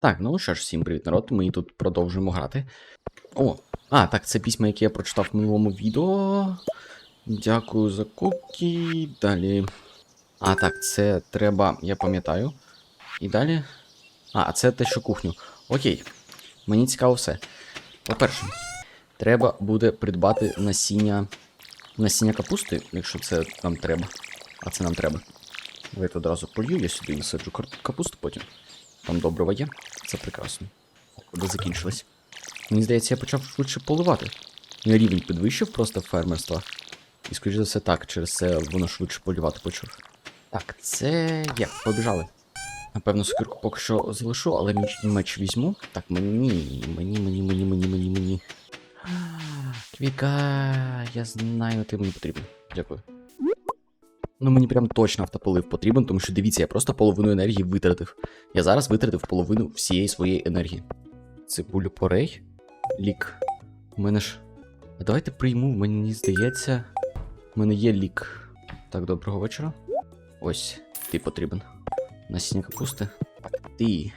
Так, ну що ж, всім привіт, народ. Ми тут продовжуємо грати. О, а, так, це письма, які я прочитав в минулому відео. Дякую за куки. Далі. А, так, це треба, я пам'ятаю. І далі. А, це те, що кухню. Окей. Мені цікаво все. По-перше, треба буде придбати насіння. Насіння капусти, якщо це нам треба. А це нам треба. Давайте одразу полью, я сюди висаджу кар- капусту потім. Там добрива є. Це прекрасно. Куди закінчилось. Мені здається, я почав швидше поливати. Я рівень підвищив просто фермерства. І, скоріш за все, так, через це воно швидше полювати почав. Так, це як, побіжали. Напевно, сокирку поки що залишу, але меч, меч візьму. Так, мені, мені, мені, мені, мені, мені, мені. Квіка, я знаю, ти мені потрібен. Дякую. Ну, мені прям точно автополив потрібен, тому що дивіться, я просто половину енергії витратив. Я зараз витратив половину всієї своєї енергії. Цибулю порей. Лік. У мене ж. А давайте прийму, мені здається. У мене є лік. Так, доброго вечора. Ось, ти потрібен. Насіння капусти. Ти.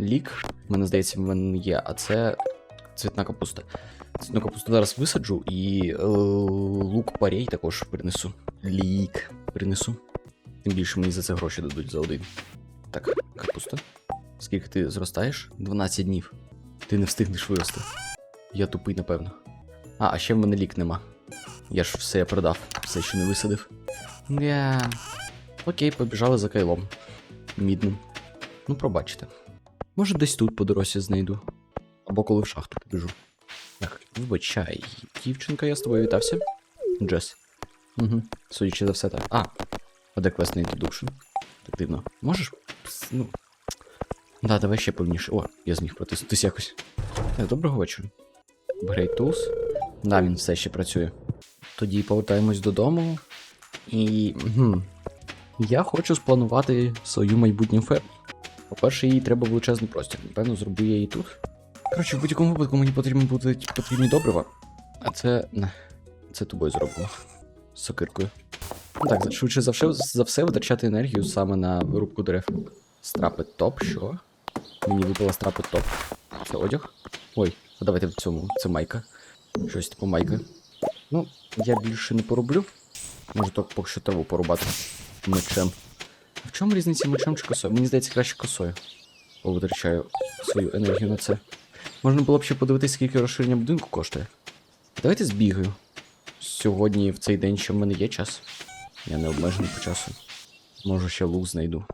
Лік. Мене здається, в мене є, а це цвітна капуста. Цвітну капусту зараз висаджу і е, лук парей також принесу. Лік принесу. Тим більше мені за це гроші дадуть за один. Так, капуста. Скільки ти зростаєш? 12 днів. Ти не встигнеш вирости. Я тупий, напевно. А, а ще в мене лік нема. Я ж все продав, все ще не висадив. Я... Окей, побіжали за кайлом. Мідним. Ну, пробачте. Може, десь тут по дорозі знайду. Або коли в шахту побіжу. Так, вибачай. Дівчинка, я з тобою вітався. Джес. Угу. Судячи за все так. А, а де квест на інтродукшн? Так дивно. Можеш? Пс, Ну. Да, давай ще повніше. О, я зміг протиснутись якось. Так, доброго вечора. Great Tools. Да, він все ще працює. Тоді повертаємось додому. І. Угу. Я хочу спланувати свою майбутню ферму. По-перше, їй треба величезний простір. Напевно, зроблю я її тут. Коротше, в будь-якому випадку мені потрібно будуть потрібні добрива. А це. не, Це тобою зроблено. Сокиркою. Ну Так, швидше за все, за все витрачати енергію саме на вирубку дерев. Страпи топ, що? Мені випала страпи топ. Це одяг? Ой, а давайте в цьому. Це майка. Щось типу майка. Ну, я більше не пороблю. Може, то поки що траву порубати мечем. А в чому різниця мечем чи косою? Мені здається, краще косою. Бо витрачаю свою енергію на це. Можна було б ще подивитися, скільки розширення будинку коштує. Давайте збігаю. Сьогодні, в цей день, ще в мене є час. Я не обмежений по часу. Може, ще лук знайду.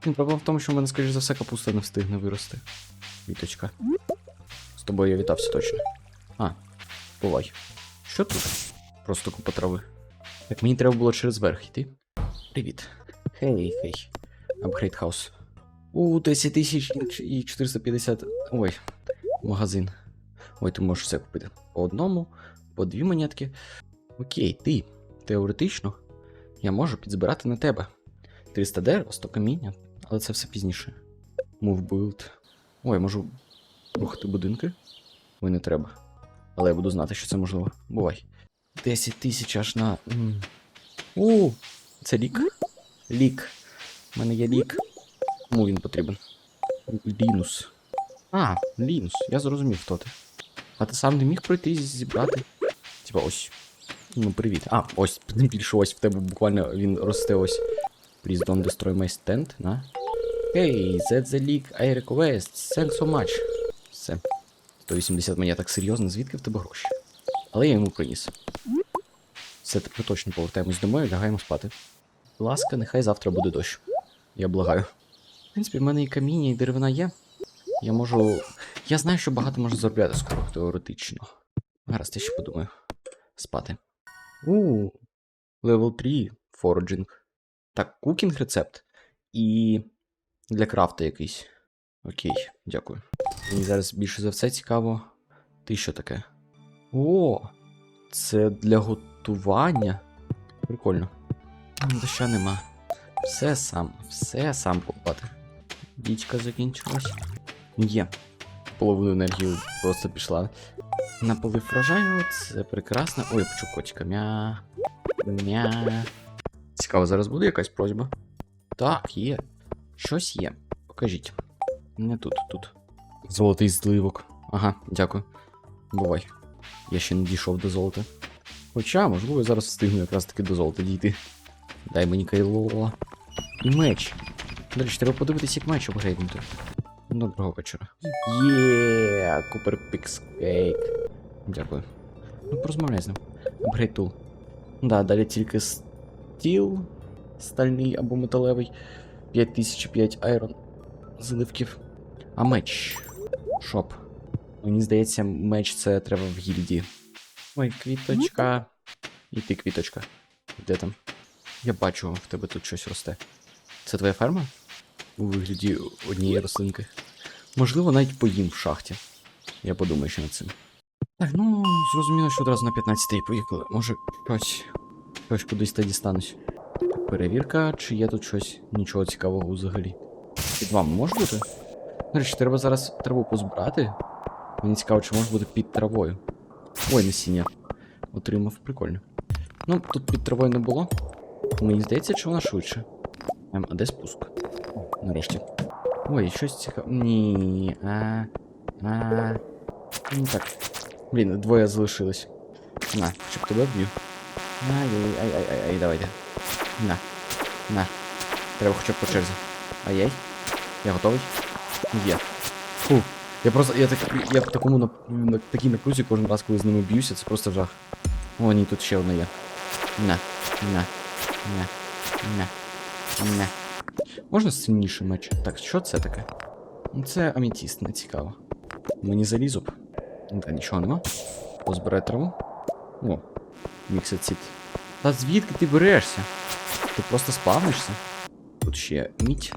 Проблема в тому, що в мене, скоріш за все, капуста не встигне вирости. Віточка. З тобою я вітався точно. А, бувай. Що тут? Просто купа трави. Так мені треба було через верх йти. Привіт. Хей, хей. Апгрейд хаус. У 10 тисяч і 450. Ой, магазин. Ой, ти можеш все купити. По одному, по дві монетки. Окей, ти. Теоретично, я можу підзбирати на тебе. 300 дерева, 100 каміння, але це все пізніше. Move build. Ой, я можу рухати будинки. Ой, не треба. Але я буду знати, що це можливо. Бувай. 10 тисяч аж на. У, це лік. Лік. У мене є лік. Кому він потрібен? Лінус. А, Лінус, я зрозумів, хто ти. А ти сам не міг пройти і зібрати? Типа ось. Ну, привіт. А, ось, більше ось в тебе буквально він росте ось. Please don't destroy my stand, на. Hey, that's the league I request. Thanks so much. Все. 180 мені так серйозно, звідки в тебе гроші? Але я йому приніс. Все, тепер точно повертаємось домой і лягаємо спати. Ласка, нехай завтра буде дощ. Я благаю. В принципі, в мене і каміння, і деревина є. Я можу. Я знаю, що багато можу заробляти скоро, теоретично. Гаразд, я ще подумаю. Спати. У, левел 3 форджинг. Так, кукінг рецепт. І для крафта якийсь. Окей, дякую. Мені зараз більше за все цікаво. Ти що таке? О! Це для готування. Прикольно. Доща нема. Все сам, все сам купати. Дічка закінчилась. Є. Половину енергії просто пішла. На полив врожаю, це прекрасно. Ой, я почув котика. Мя. Мя. Цікаво, зараз буде якась просьба. Так, є. Щось є. Покажіть. Не тут, тут. Золотий зливок. Ага, дякую. Бувай. Я ще не дійшов до золота. Хоча, можливо, я зараз встигну якраз таки до золота дійти. Дай мені кайло. І меч. До речі, треба подивитись, як меч Доброго вечора. Є, Купер Пікскейк. Дякую. Ну, порозмовляй з ним. Апгрейд тул. Да, далі тільки стіл, стальний або металевий. 5005 айрон зливків. А меч. Шоп. Мені здається, меч це треба в гільдії. Ой, квіточка. І ти квіточка. Де там? Я бачу, в тебе тут щось росте. Це твоя ферма? У вигляді однієї рослинки. Можливо, навіть поїм в шахті. Я подумаю ще над цим. Так, ну, зрозуміло, що одразу на 15 й поїхали. Може, щось. Щось кудись та дістанусь. Перевірка, чи є тут щось нічого цікавого взагалі. Під вами може бути? До речі, треба зараз траву позбирати. Мені цікаво, чи може бути під травою. Ой, насіння. Отримав, прикольно. Ну, тут під травою не було. Мені здається, що вона швидше. Ем, а де спуск? Нарешті. Ой, щось цікаве. Ні. А. А. Ну так. Блін, двоє залишилось. На, щоб тебе вб'ю. Ай, ай, ай, ай, ай, ай, давайте. На. На. Треба хоча б по черзі. Ай-яй. Я готовий? Є. Фу. Я просто. Я так. Я в такому на, на такій напрузі кожен раз, коли з ними б'юся, це просто жах. О, ні, тут ще одна є. На. На. На. На. На. Можна сильніший меч? Так, що це таке? Ну, Це амітіст, не цікаво. Мені залізо б. Та нічого нема. Позбирай траву. О, міксацит. Та звідки ти берешся? Ти просто спавнишся? Тут ще мідь,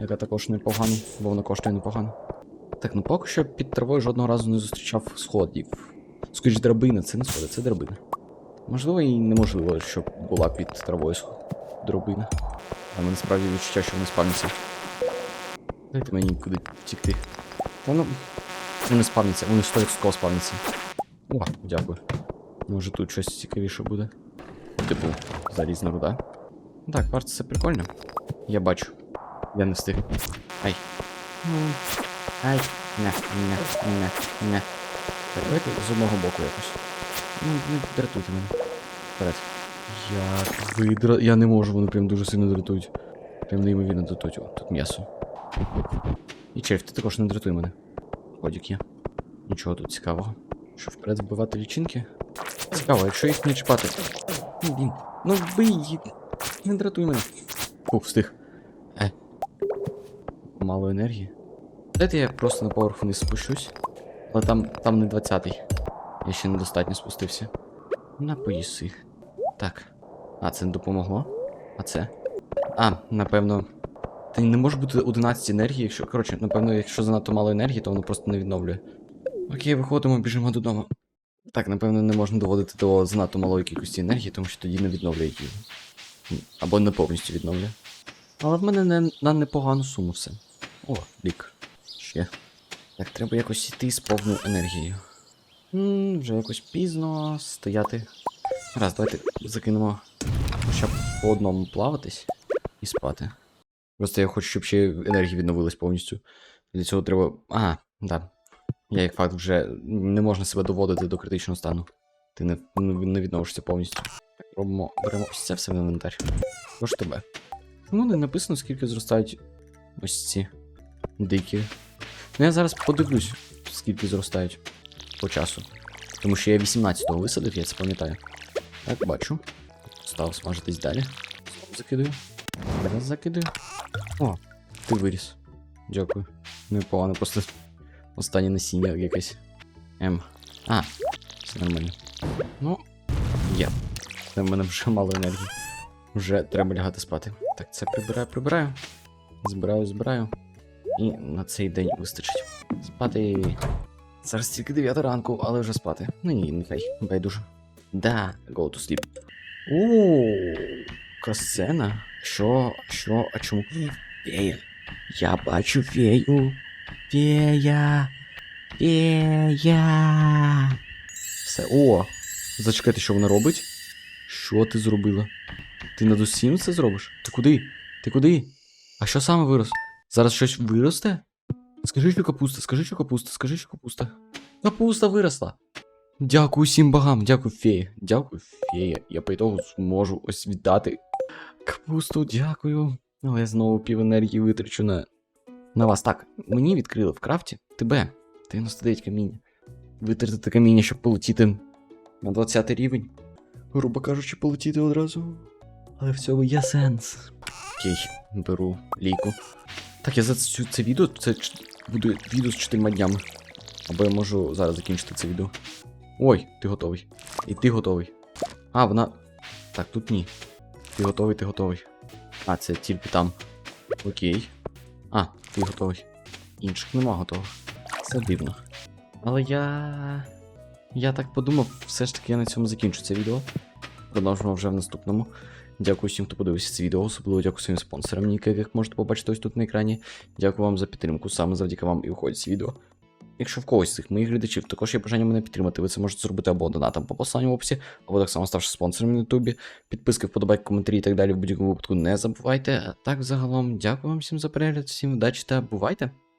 яка також непогана, бо вона коштує непогано. Так, ну поки що під травою жодного разу не зустрічав сходів. Скажіть, драбина, це не сходи, це драбина. Можливо, і неможливо, щоб була під травою драбина. А мене справді відчуття, що вони спавняться. Дайте мені куди тікти. Та ну. Вони спавняться, вони 100% спавняться. О, дякую. Може тут щось цікавіше буде. Типу, залізна руда. Так, кварц це прикольно. Я бачу. Я не встиг. Ай. Ну. Ай. Не, не, не, не. Так, давайте з одного боку якось. Ну, не дратуйте мене. Вперед. Як ви дра... Я не можу, вони прям дуже сильно дратують. Прям неймовірно дратують. О, тут м'ясо. І червь, ти також не дратуй мене. Ходік є. Нічого тут цікавого. Що вперед вбивати лічинки? Цікаво, якщо їх не чіпати. Блін, ну вбий їх. Не дратуй мене. Фух, встиг. Е. Мало енергії. Дайте я просто на поверх вниз спущусь. Але там, там не 20-й. Я ще недостатньо спустився. На поїси. Так. А, це не допомогло? А це? А, напевно. Та не може бути 11 енергії, якщо. Коротше, напевно, якщо занадто мало енергії, то воно просто не відновлює. Окей, виходимо, біжимо додому. Так, напевно, не можна доводити до занадто малої кількості енергії, тому що тоді не відновлює її. Або не повністю відновлює. Але в мене не, на непогану суму все. О, лік. Ще. Так, треба якось йти з повною енергією. М, вже якось пізно стояти. Раз, давайте закинемо хоча б по одному плаватись і спати. Просто я хочу, щоб ще енергія відновилась повністю. Для цього треба. Ага, да. Я як факт вже не можна себе доводити до критичного стану. Ти не, не не відновишся повністю. Так, робимо. Беремо ось це все в інвентар. Тож тебе. Чому не написано, скільки зростають ось ці дикі. Ну я зараз подивлюсь, скільки зростають по часу. Тому що я 18-го висадив, я це пам'ятаю. Так, бачу. Став смажитись далі. Закидаю. Раз закидаю. О, ти виріс. Дякую. Непогано, просто останнє насіння якесь. М. А, все нормально. Ну, є. Це в мене вже мало енергії. Вже треба лягати спати. Так, це прибираю, прибираю. Збираю, збираю. І на цей день вистачить. Спати. Зараз тільки 9 ранку, але вже спати. Ну ні, нехай, байдуже. Да, go to sleep. О, касцена. Що? Що? А чому? Фея. Я бачу фею. Фея. Фея. Все. О! Зачекайте, що вона робить? Що ти зробила? Ти над усім це зробиш? Ти куди? Ти куди? А що саме вирос? Зараз щось виросте? Скажи, що капуста, скажи, що капуста, скажи, що капуста. Капуста виросла. Дякую всім богам, дякую феї. Дякую, фея. Я по ітогу зможу ось віддати капусту, дякую. Але я знову пів енергії витрачу на. На вас. Так, мені відкрили в крафті тебе. 99 каміння. Витратити каміння, щоб полетіти на 20 рівень. Грубо кажучи, полетіти одразу. Але в цьому є сенс. Окей, беру лійку. Так, я за цю, це відео, це буде відео з 4 днями. Або я можу зараз закінчити це відео. Ой, ти готовий. І ти готовий. А, вона. Так, тут ні. Ти готовий, ти готовий. А, це тільки там. Окей. А, ти готовий. Інших нема готових. Це дивно. Але я. Я так подумав, все ж таки я на цьому закінчу це відео. Продовжимо вже в наступному. Дякую всім, хто подивився це відео, особливо дякую своїм спонсорам, яких можете побачити ось тут на екрані. Дякую вам за підтримку, саме завдяки вам і виходить це відео. Якщо в когось з цих моїх глядачів також є бажання мене підтримати, ви це можете зробити або донатом по посланню в описі, або так само ставши спонсором на Ютубі. Підписки, вподобайки, коментарі і так далі в будь-якому випадку не забувайте. А так загалом, дякую вам всім за перегляд, всім удачі та бувайте!